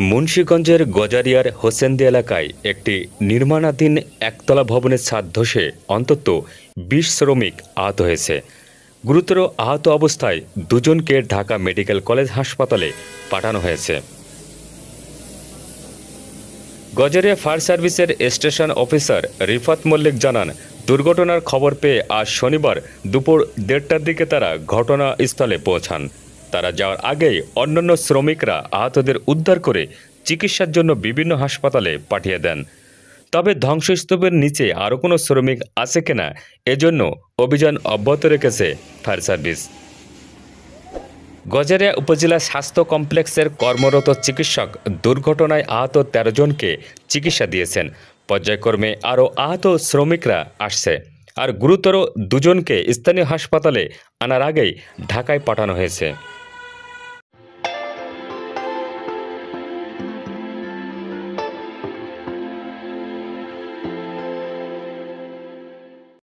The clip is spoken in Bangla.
মুন্সীগঞ্জের গজারিয়ার হোসেন্দি এলাকায় একটি নির্মাণাধীন একতলা ভবনের ছাদ ধসে অন্তত বিশ শ্রমিক আহত হয়েছে। গুরুতর আহত অবস্থায় দুজনকে ঢাকা মেডিকেল কলেজ হাসপাতালে পাঠানো হয়েছে। গজারিয়া ফায়ার সার্ভিসের স্টেশন অফিসার রিফাত মল্লিক জানান, দুর্ঘটনার খবর পেয়ে আজ শনিবার দুপুর দেড়টার দিকে তারা ঘটনাস্থলে পৌঁছান। তারা যাওয়ার আগেই অন্যান্য শ্রমিকরা আহতদের উদ্ধার করে চিকিৎসার জন্য বিভিন্ন হাসপাতালে পাঠিয়ে দেন। তবে ধ্বংসস্তূপের নিচে আরও কোনো শ্রমিক আছে কিনা, এজন্য অভিযান অব্যাহত রেখেছে ফায়ার সার্ভিস। গজারিয়া উপজেলা স্বাস্থ্য কমপ্লেক্সের কর্মরত চিকিৎসক দুর্ঘটনায় আহত তেরো জনকে চিকিৎসা দিয়েছেন। পর্যায়ক্রমে আরও আহত শ্রমিকরা আসছে আর গুরুতর দুজনকে স্থানীয় হাসপাতালে আনার আগেই ঢাকায় পাঠানো হয়েছে।